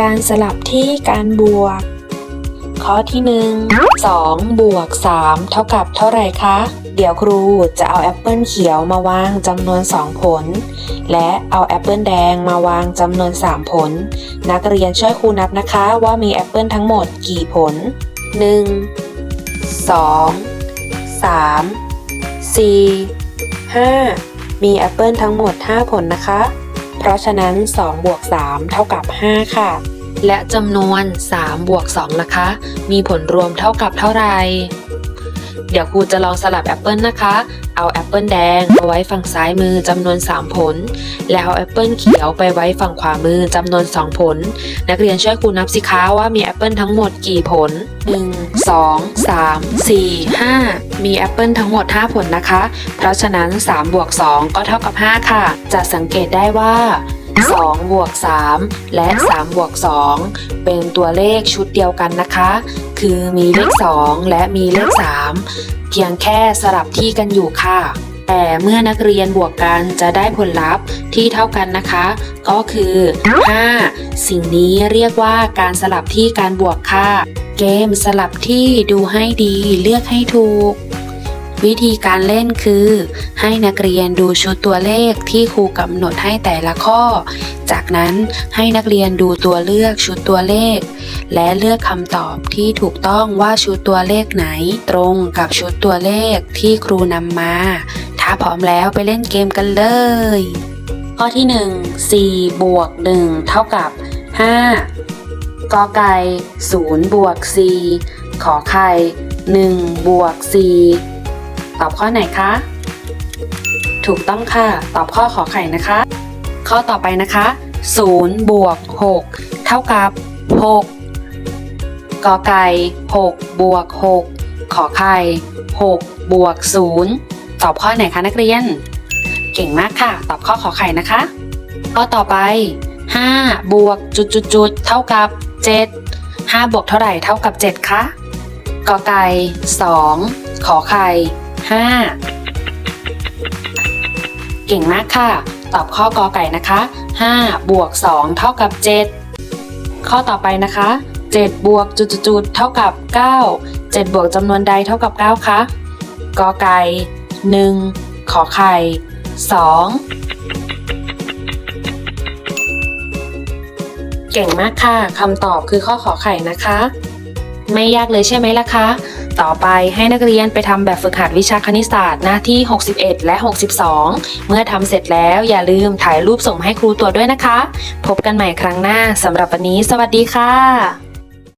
การสลับที่การบวก ข้อที่ 1 2บวก3เท่ากับเท่าไหร่คะ เดี๋ยวครูจะเอาแอปเปิลเขียวมาวางจำนวน 2 ผล และเอาแอปเปิลแดงมาวางจำนวน 3 ผล นักเรียนช่วยครูนับนะคะว่ามีแอปเปิลทั้งหมดกี่ผล 1 2 3 4 5 มีแอปเปิลทั้งหมด 5 ผลนะคะ เพราะฉะนั้น 2 บวก 3 เท่ากับ 5 ค่ะ และจำนวน3บวก2นะคะ มีผลรวมเท่ากับเท่าไหร่ เดี๋ยวครูจะลองสลับแอปเปิลนะคะ เอาแอปเปิลแดงมาไว้ฝั่งซ้ายมือจำนวน 3 ผล แล้วเอาแอปเปิลเขียวไปไว้ฝั่งขวามือจำนวน 2 ผล นักเรียนช่วยครูนับสิคะว่ามีแอปเปิลทั้งหมดกี่ผล 1 2 3 4 5 มีแอปเปิลทั้งหมด 5 ผลนะคะ เพราะฉะนั้น3บวก2ก็เท่ากับ 5 ค่ะ จะสังเกตได้ว่า 2บวก3และ3บวก2เป็นตัวเลขชุดเดียวกันนะคะ คือมีเลข 2 และมีเลข 3 เพียงแค่สลับที่กันอยู่ค่ะ แต่เมื่อนักเรียนบวกกันจะได้ผลลัพธ์ที่เท่ากันนะคะ ก็คือ 5 สิ่งนี้เรียกว่าการสลับที่การบวกค่ะ เกมสลับที่ดูให้ดีเลือกให้ถูก วิธีการเล่นคือ ให้นักเรียนดูชุดตัวเลขที่ครูกำหนดให้แต่ละข้อ จากนั้นให้นักเรียนดูตัวเลือกชุดตัวเลข และเลือกคำตอบที่ถูกต้องว่าชุดตัวเลขไหน ตรงกับชุดตัวเลขที่ครูนำมา ถ้าพร้อมแล้วไปเล่นเกมกันเลย ข้อที่ 1 4บวก1เท่ากับ 5กอไก่0บวก4ขอไข่1บวก4 ตอบข้อไหนคะ ถูกต้องค่ะ ตอบข้อขอไข่นะคะ ข้อต่อไปนะคะ0บวก6เท่ากับ 6กอไก่6บวก6ขอไข่6บวก0ตอบข้อไหนคะนักเรียน เก่งมากค่ะ ตอบข้อขอไข่นะคะ ข้อต่อไป5บวกจุดจุดจุดๆๆเท่ากับ 7 5บวกเท่าไหร่เท่ากับ 7 คะกอไก่2ขอไข่ 5 เก่งมากค่ะ ตอบข้อกอไก่นะคะ 5 บวก 2 เท่ากับ 7 ข้อต่อไปนะคะ 7 บวกจุดจุดจุดๆๆเท่ากับ 9 7 บวกจำนวนใดเท่ากับ 9 คะกอไก่ 1 ขอไข่ 2 เก่งมากค่ะคำตอบคือข้อขอไข่นะคะ ไม่ยากเลยใช่ไหมล่ะคะ ต่อไปให้นักเรียนไปทำแบบฝึกหัดวิชาคณิตศาสตร์หน้าที่ 61 และ 62 เมื่อทำเสร็จแล้วอย่าลืมถ่ายรูปส่งให้ครูตรวจด้วยนะคะ พบกันใหม่ครั้งหน้าสำหรับวันนี้ สวัสดีค่ะ